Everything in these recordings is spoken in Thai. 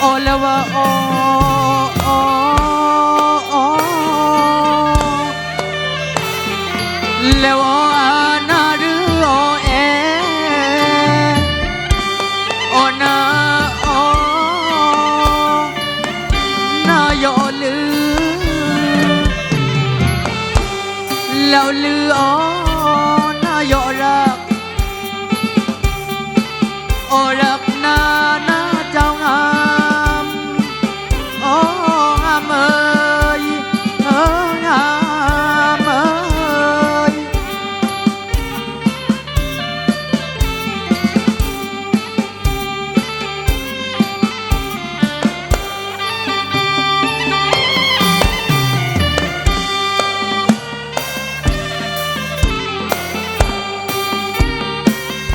โอล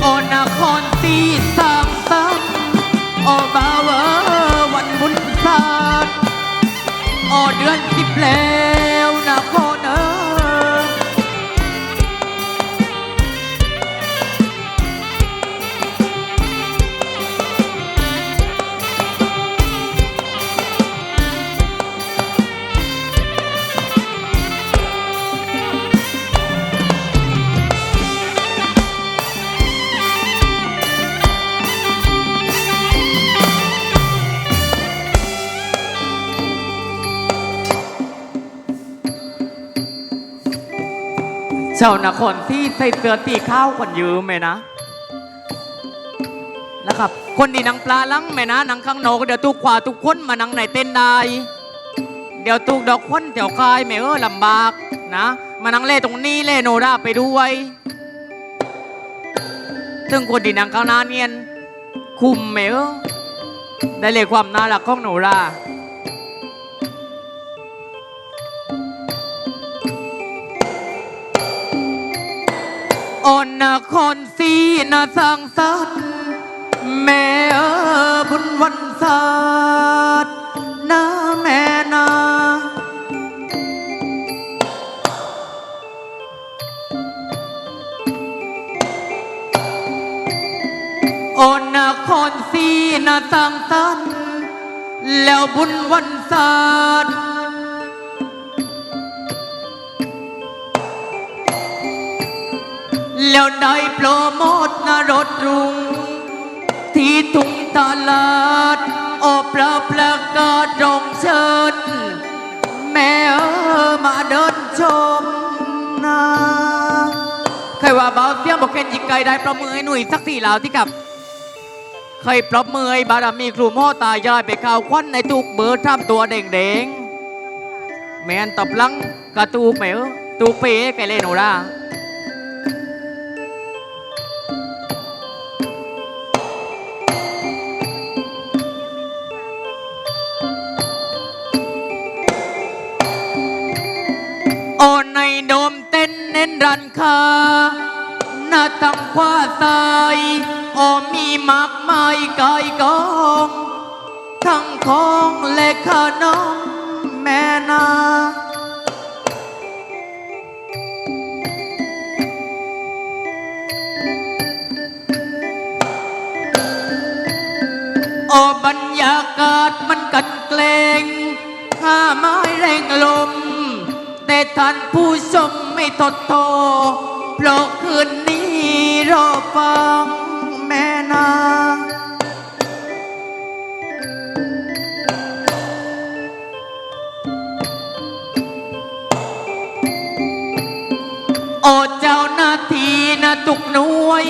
โอนครตีสางสรรค์โอบาวเออวันบุญศาสตร์โอเดือนสิบแล้ว จ้านครที่ใส่เสื้อตีข้าวคนยืมไหมนะนะครับ คนดีนังปลาลังไหมนะนังข้างนอกเดี๋ยวตุกขวาตุกคนมานังไหนเต้นได้เดี๋ยวตุกดอกคนแถวคายไม่เออลำบากนะมานังเล่ตรงนี้เล่โนราไปด้วย ซึ่งคนดีนังข้างหน้าเนียนคุมไม่เออได้เลยความน่ารักของโนรา อ่อนนาคอนสีนาสร้างสรรค์แม่เออบุญวันศาสตร์นาแม่นาอ่อนนาคอนสีนาสร้างสรรค์แล้วบุญวันศาสตร์ แล้วได้โปรโมทนรถรุง ที่ทุ่งตลาดโอปลาประกาศรงเชิญ แม่เออมาเดินชมนาใครว่าเบาเสียงบอกเคนยิงไกลได้ประมือหนุ่ยสักสี่เหล่าที่กับเคยปรบมือให้บารมีครูโมตายายไปข่าวควันในตุกเบอร์ทำตัวเด้งๆแมนตบลังกระตูกแมวตูกเป๋ไกเล่นโนรา รันคาหน้าตังขวาซ้ายโอมีมากมายกายกอง ทั้งของและขนมแม่นาโอบรรยากาศมันกันเกลงห้าไม้แรงลม แต่ท่านผู้ชม ไม่ทดโทเพราะคืนนี้รอฟังแม่นาโอเจ้าหน้าทีนะทุกหน่วย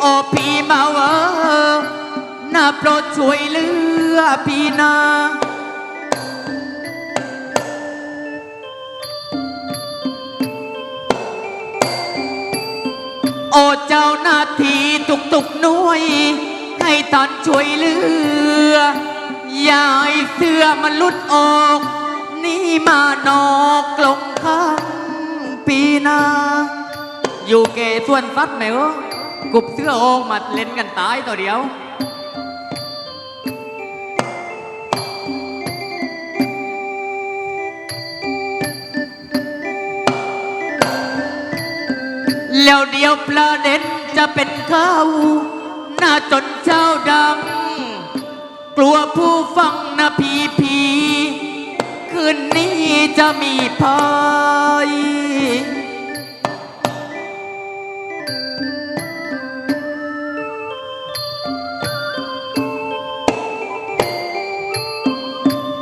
โอพี่มาเวอน่าโปรดช่วยเหลือพี่นาโที่ทุกตุกหน่วย ให้ท่านช่วยเหลือยาให้เสื้อมันลุดออก นี่มานอกกลงข้างปีนา อยู่เกส่วนฟัดไหมวะกุบเสื้อออกมาเล่นกันตายตัวเดียวแล้วเดียวประเด็น จะเป็นเขาหน้าจนเจ้าดัง กลัวผู้ฟังนะพีพีคืนนี้จะมีภัย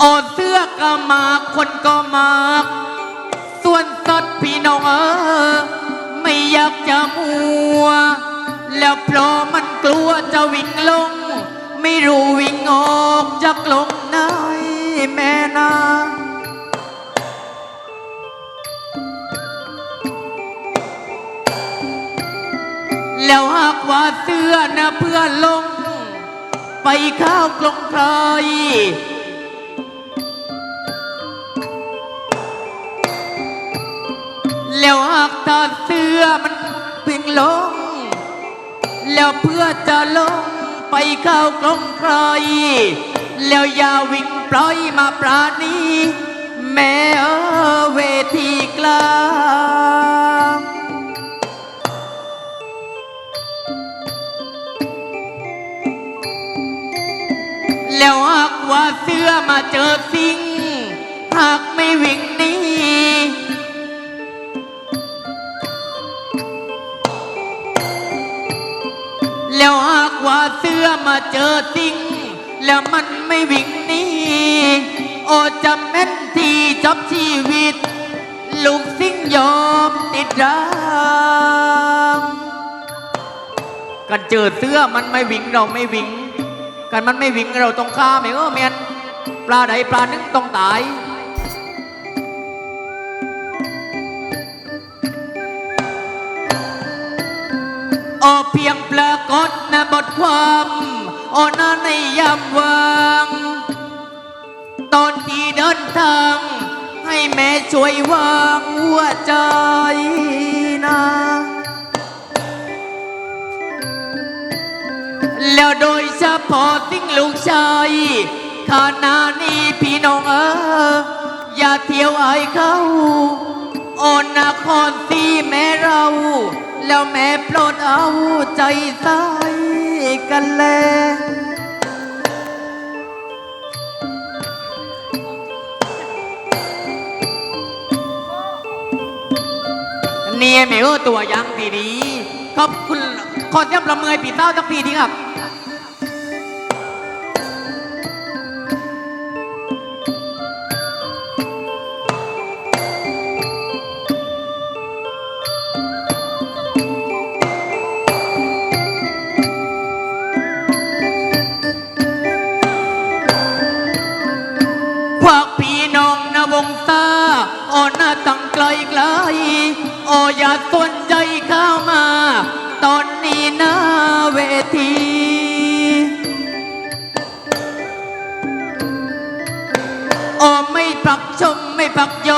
ออเสื้อก็มาคนก็มา ส่วนสัตว์พี่น้องเออ ไม่อยากจะมัว แล้วเพราะมันกลัวจะวิ่งลง ไม่รู้วิ่งออกจากลงไหนแม่นาแล้วหากว่าเสื้อนะเพื่อนลง ไปข้าวกลงไพร แล้วหากตาเสื้อมันเพิ่งลง แล้วเพื่อจะลงไปเข้ากลงใคร แล้วอย่าวิ่งปล่อยมาปราณีแม่เอเวทีกลางแล้วหากว่าเสื้อมาเจอสิ่งหากไม่วิ่ง แล้วหากว่าเสื้อมาเจอสิ่ง แล้วมันไม่วิ่งหนีโอจำแม่นที่จับชีวิต ลูกสิ่งยอมติดรางกันเจอเสื้อมันไม่วิ่งเราไม่วิ่ง กันมันไม่วิ่งเราต้องฆ่าไหมเออเมียนปลาใดปลาหนึ่งต้องตาย โอเพียงปรากฏในบทความโอนาในยามวางตอนที่เดินทาง ให้แม่ช่วยวางหัวใจนะ แล้วโดยเฉพาะสิ่งลูกชายขณะนี้พี่น้องเอออย่าเที่ยวไอเขาโอนนครสีแม่เรา แล้วแม่ โปรดเอาใจใสกันแล เนี่ยเหมียวตัวยังทีนี้ขอบคุณขอเสียงประเมยปีเต้าสักทีทีครับ ปักโย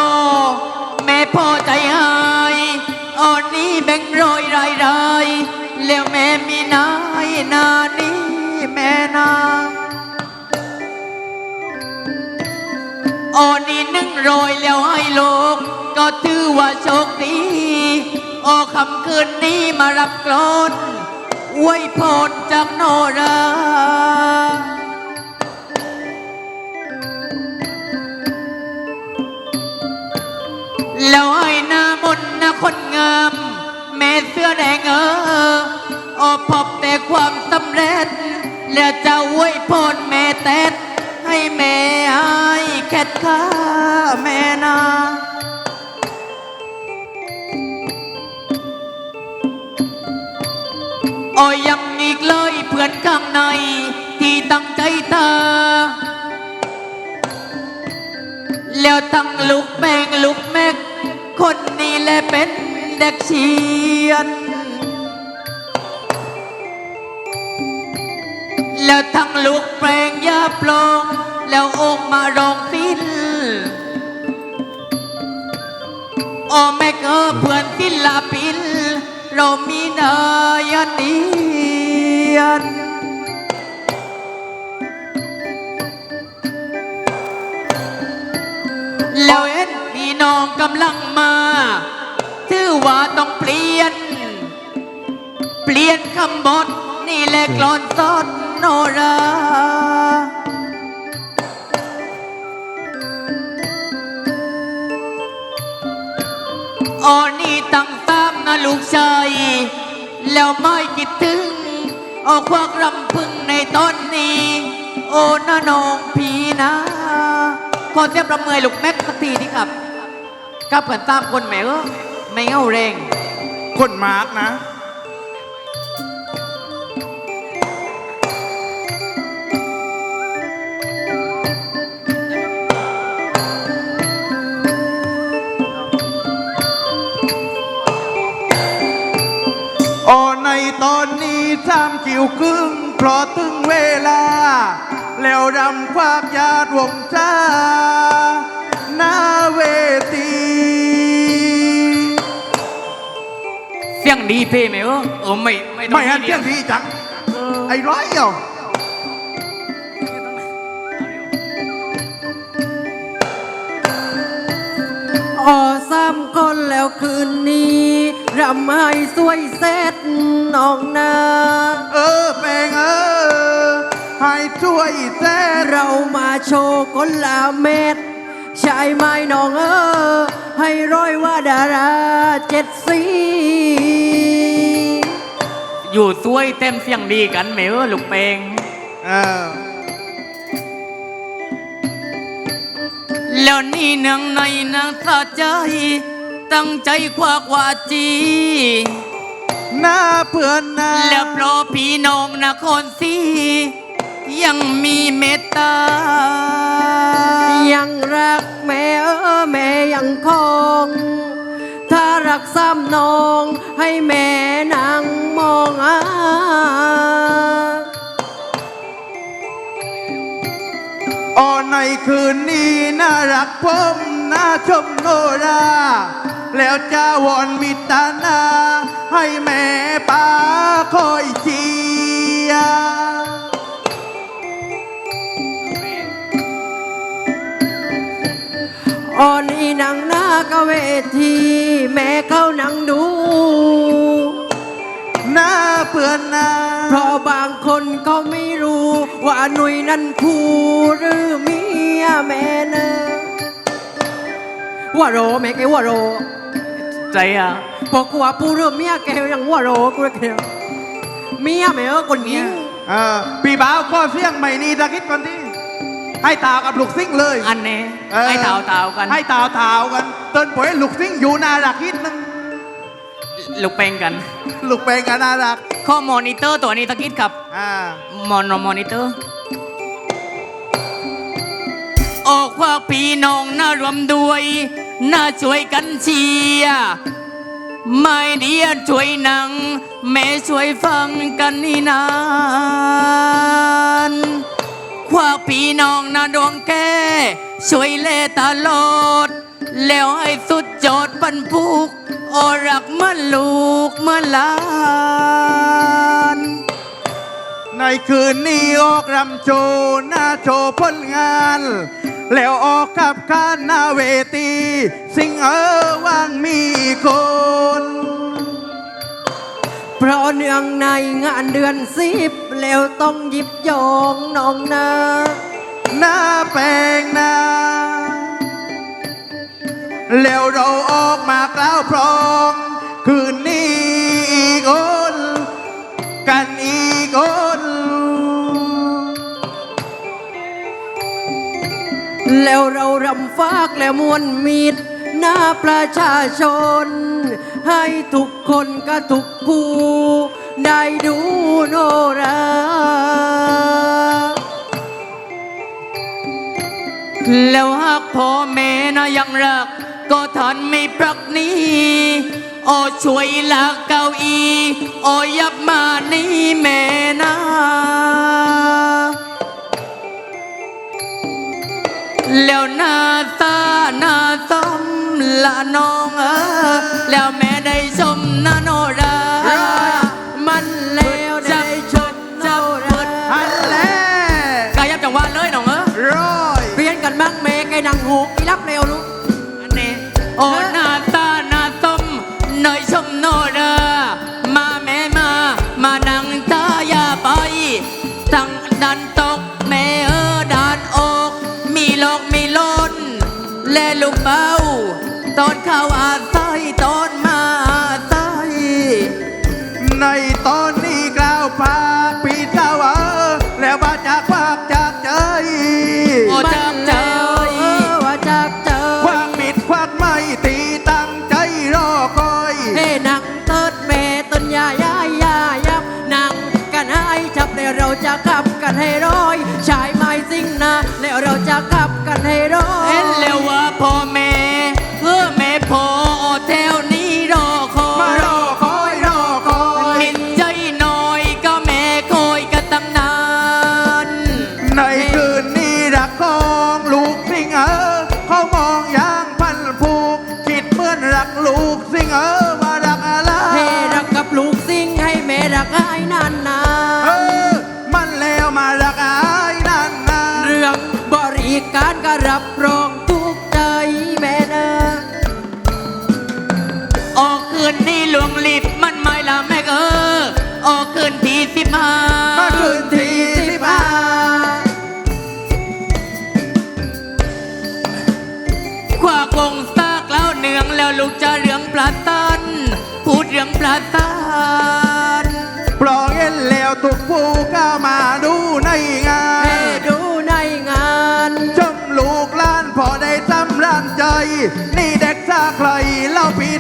แม่พ่อใจหายโอนี้แบ่งรอยรายรายแล้วแม่มีนายนานี้แม่นาโอ้นี่หนึ่งรอยแล้วให้โลกก็ถือว่าโชคดีโอคำคืนนี้มารับกลอนอวยพรจากโนรา ลอ้หน้ามนต์นะคนงาม แม่เสื้อแดงเออโอพบแต่ความสำเร็จ และจะอวยพรแม่แตดให้แม่ให้แคทข้าแม่นาโอ้ยยังอีกเลยเพื่อนข้างใน ที่ตั้งใจเธอแล้วทั้งลู เชียน แล้วทั้งลูกแปลงยาปลง แล้วอกมารองฟินโอแม่เกอเพื่อนศิลปินเรามีนายเนียนแล้วเห็นพี่น้องกำลัง ว่าต้องเปลี่ยน เปลี่ยนคำบทนี่แหละกลอนซอนโนราออนี่ตั้งตามนะลูกชายแล้วไม่คิดถึง ออกควักรำพึงในตอนนี้ โอ้นะน้องพีนะ ขอเสียประเมยลูกแม็กสักทีดีครับกับกันตามคนแหมเออ ไม่เงาแรงคนมาร์กนะ โอในตอนนี้ทำคิวครึ่ง เพราะถึงเวลา แล้วรำความยาดวงจ้า ดีเพ่ไหมเออเออไม่ไม่ต้องไม่ฮันดีเที่ยงทีจังไอ้ร้อยเดียวออซ้ำคนแล้วคืนนี้รำให้สวยเสร็จน้องนาเออแปงเออให้ช่วยแจ้เรามาโชว์คนละเม็ด ใช่ไหมน้องเออ ให้ร้อยว่าดาราเจ็ดสีอยู่สวยเต็มเสียงดีกันไหมเออลูกเปงเออแล้วนี่เนืองในนางสะใจ ตั้งใจควักว่าจี หน้าเพื่อนนะแล้วเพราะพี่น้องนครศรี ยังมีเมตตา ยังรักแม่เออแม่ยังคง ถ้ารักซ้ำน้องให้แม่นางมองอาอ๋อในคืนนี้น่ารักผมน่าชมโนรา แล้วจะวอนมิตรนา ให้แม่ป้าคอยเชียร์ อ่อนอีหนังหน้ากะเวที แม่เขานั่งดู หน้าเพื่อนนะเพราะบางคนก็ไม่รู้ ว่าหนุ่ยนั้นผู้หรือเมียแม่นะว่าโรแม่แกว่าโร ใจอะพอกว่าผู้หรือเมียแกยังว่าโรกูเลยแกเมียแม่เออคนยิง เออปีบ่าวก็เสียงใหม่นี่ตะคิดก่อนที่ ให้ตาวกับลูกซิ่งเลย อันนี้เออ ให้เต่าเต่ากันให้ตาวตาวกันเติ้นป่วยลูกซิ่งอยู่น่ารักนิดนึงลูกเปงกันลูกแปลงกันน่ารักข้อมอนิเตอร์ตัวนี้ตะกิดครับอ่ามอนมอนิเตอร์ ออกว่าพี่น้องน่ารวมด้วยน่าช่วยกันเชียร์ไม่เดียนช่วยหนัง แม่ช่วยฟังกันนี่นาน ควักพี่น้องนาดวงแก้ช่วยเล่ตลอดแล้วให้สุดจอดปันผูกโอรักเมื่อนลูกเมื่อนหลาน ในคืนนี้ออกรำโชว์หน้าโชว์ผลงาน แล้วออกกับกาหน้าเวที สิงเออว่างมีคน เพราะเนื่องในงานเดือนสิบแล้วต้องหยิบยองน้องนาหน้าแปลงนาแล้วเราออกมากล่าวพร้อมคืนนี้อีกคนกันอีกคนแล้วเรารำฟากและมวลมิตรหน้าประชาชน ให้ทุกคนก็ทุกผู้ได้ดูโนรา แล้วหากพ่อแม่นะยังรัก ก็ท่านไม่ปรักนี้โอช่วยลากเก้าอี้โอยับมานี่แม่นะแล้วหน้าตาหน้าต้ม ละน้องเออแล้วแม่ได้ชมนาโนรา มันแล้วได้ชมโนราฮันแลกายับจังหวะเลยน้องเออร้อยเรียนกันมากแม่ไก่นังหูอีรับเร็วลูก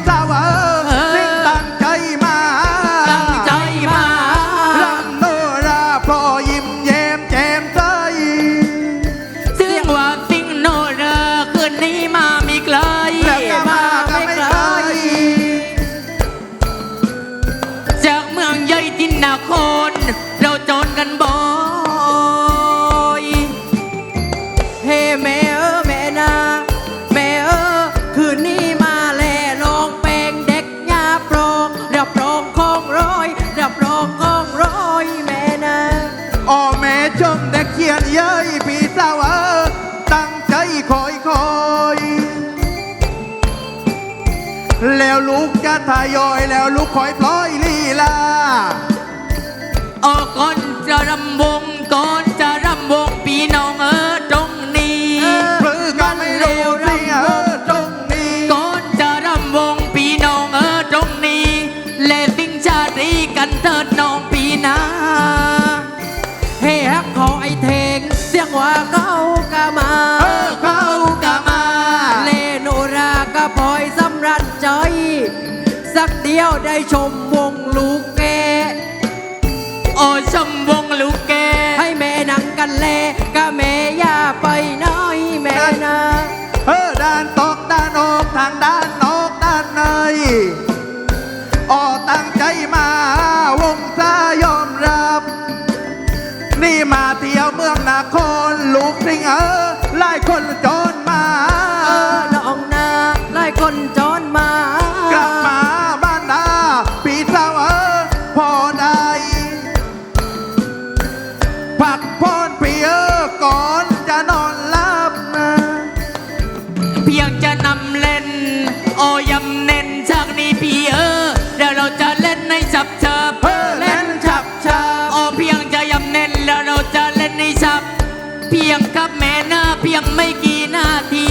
Power. ได้ชมวงลูกแกอ๋อชมวง เพียงครับแม่หน้าเพียงไม่กี่นาที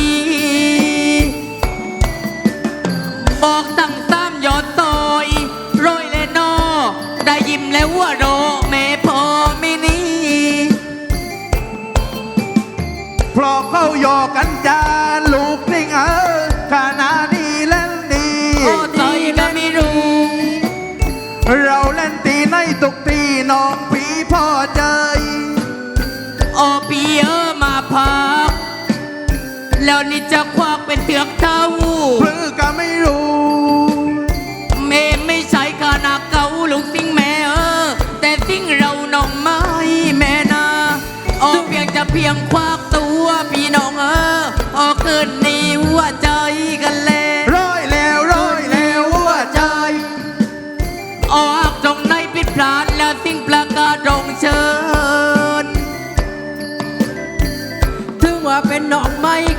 บอกตั้งซ้ำยอดต่อยร้อยและนอ ได้ยิ้มแล้วว่ารอแม่พอไม่นีเพราะเขายอกกันจานลูก นี่จะควักเป็นเถือกเท้าเพื่อก็ไม่รู้เมไม่ใช่ขนาดเก่าลูกสิ่งแม่เออ แต่สิ่งเราน้องไม่แม่นาออกเพียงจะเพียงควักตัวพี่น้องเออ ออกเกินนี่วัวใจกันแล้วร้อยแล้วร้อยแล้วหัวใจ ออกตรงในผิดพลาดแล้วสิ่งประกาศรงเชิญ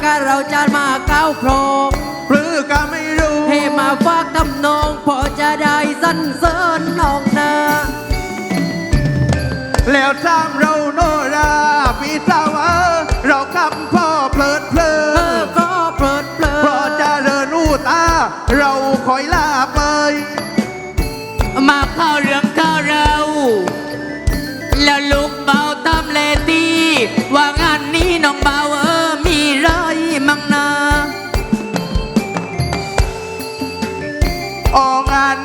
ก็เราจะมาก้าวโครงหรือก็ไม่รู้ให้มาฝากทำนอง พอจะได้สันเสริญนองนาแล้วตำเราโนราพี่สาว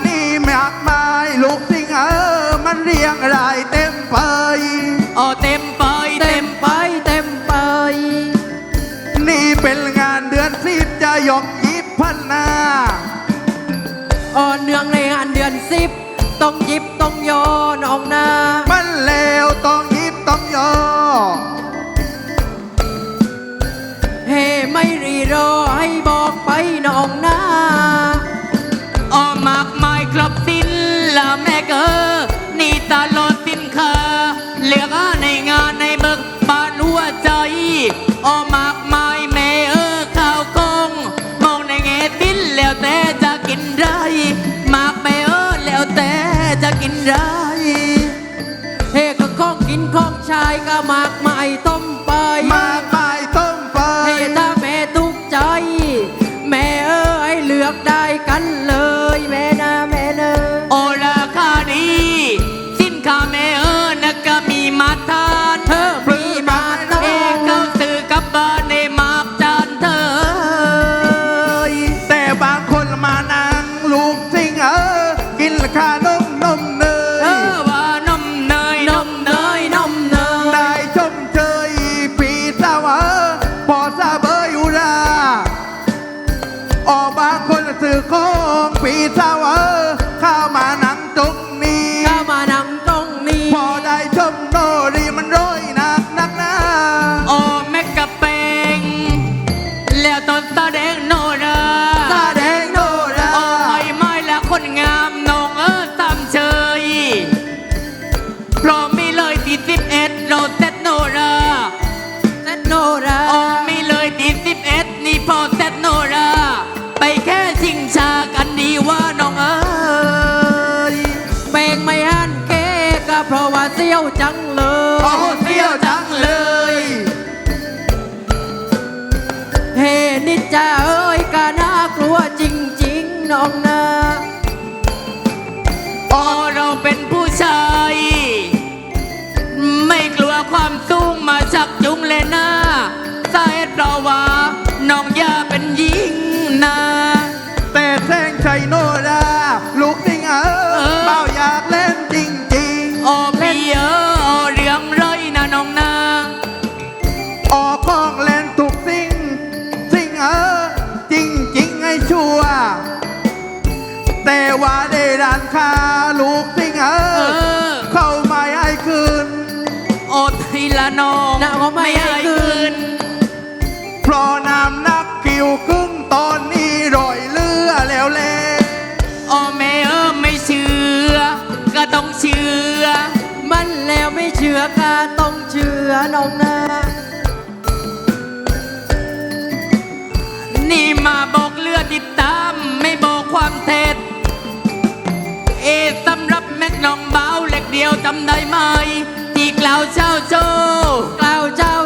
นี้มาไมายลูกทิ้งเออมันเรียงรายเต ไม่ให้คืน เพราะน้ำนักกิวขึ้งตอนนี้รอยเลือแล้วแลโอ้แม่ไม่เชื่อ ก็ต้องเชื่อ มันแล้วไม่เชื่อก็ต้องเชื่อน้องนะนี่มาบอกเลือดติดตามไม่บอกความเท็จ เอสำหรับแม็กน้องเบาเล็กเดียวจำได้ไหม เราเจ้าโจ้เราเจ้า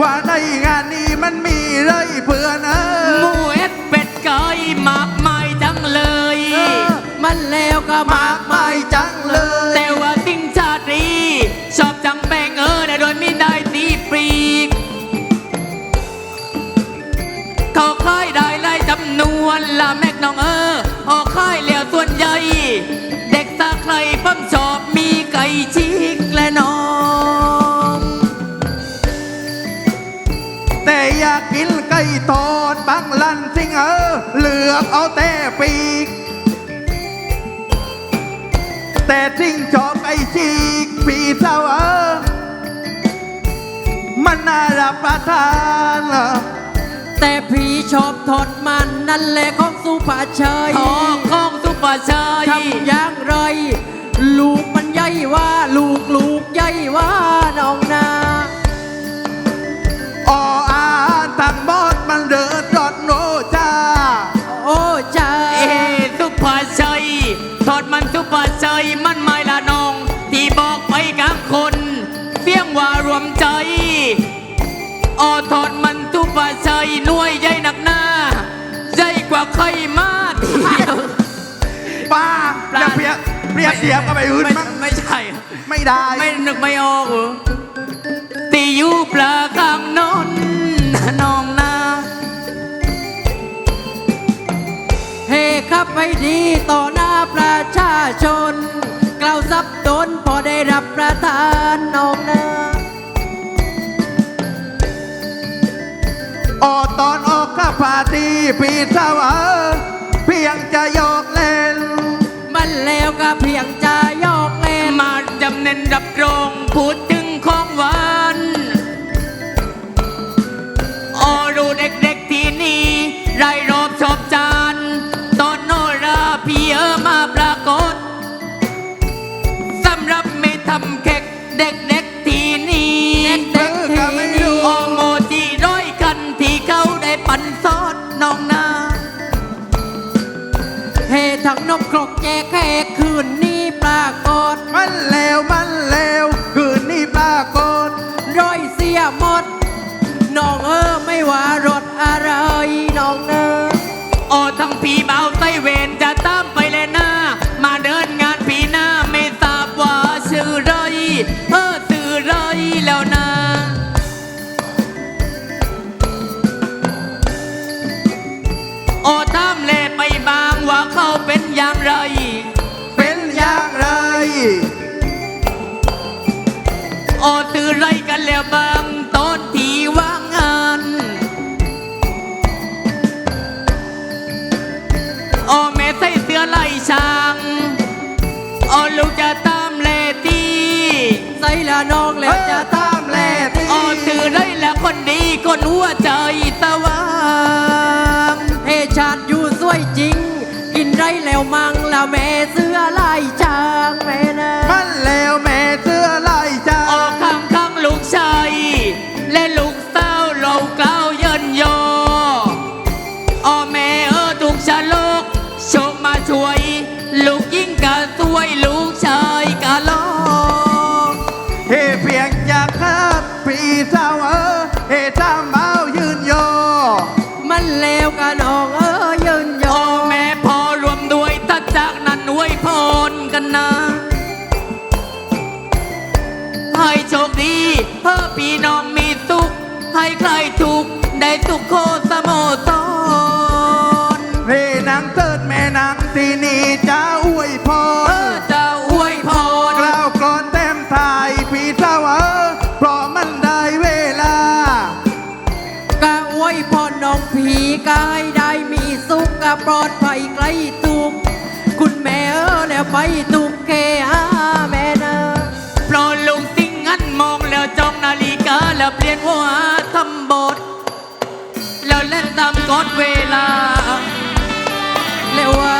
ว่าในงานนี้มันมีเลยเพื่อนเอหมูอ เอ็ดเป็ดไก่มากมายจังเลยมันแล้วก็มามกมายจังเลย แต่ว่าสิ่งชาตรีชอบจังแบงเออแต่โดยไม่ได้ตีปรีก เขาค่ายได้ไล่จำนวนละแม็กน้องเออออกค่ายแล้วส่วนใหญ่ เด็กตาใครเพ่มชอบมีไก่ชีากกินไก่ทอดบังลันสิงเออเหลือกเอาแต่ปีก แต่ทิ้งชอบไอชีกปีเท่าเออมันน่ารับประทานเหรอแต่ผีชอบทอดมันนั่นแหละของสุภาชัยของสุปเชยทำอย่างไร ลูกมันใหญ่ว่าลูก หน่วยใหญ่หนักหน้า ใหญ่กว่าใครมาทีเดียวป้าปลาอย่าเปรียบเปรียบเทียบกับไปอื่นไม่มั้งไม่ใช่ ไม่ได้ ไม่นึกไม่ออกเหรอตีอยู่ปลาข้างนอนน้องนาเฮครับให้ดีต่อหน้าประชาชน กล่าวซับตนพอได้รับประทานน้องนา ออตอนออกข้าพาตีพี่เจ้าเออเพียงจะยอ ทั้งนกครกแจกแค่คืนนี้ปรากฏมันเลวมันเลวคืนนี้ปรากฏร้อยเสียหมดน้องเออไม่ว่ารถอะไรน้องเออโอ้ทั้งผีเบาไตเวนจะตามไป แล้วบางตอนที่ว่างงานโอ้แม่ใส่เสื้อไล่ช้างโอ้ลูกจะตามเลตีใส่ละน้องแล้วจะตามแลที่โอ้ตื่อไรแล้วคนดีคนหัวใจสว่างเฮชาติอยู่สวยจริง กินไรแล้วมังแล้วแม่ อยากครับพี่เจ้าเออเฮทำเมายืนโยมันแล้วกับน้องเออยืนยโอ้อแม่พอรวมด้วยถ้าจากนั้นอวยพรกันนะ ให้โชคดีเพื่อพี่น้องมีสุข ให้ใครทุกข์ได้สุขโคสโมสรเพนางเติดแม่นางที่นี่จะอวยพเอร กายได้มีสุขปลอดภัยไกลทุกคุณแม่เออแล้วไปทุกเคหาแม่เนะปลอลงสิ่งงันมองแล้วจ้องนาฬิกาแล้วเปลี่ยนหัวทำบท แล้วเล่นตามกอดเวลาแล้วว่า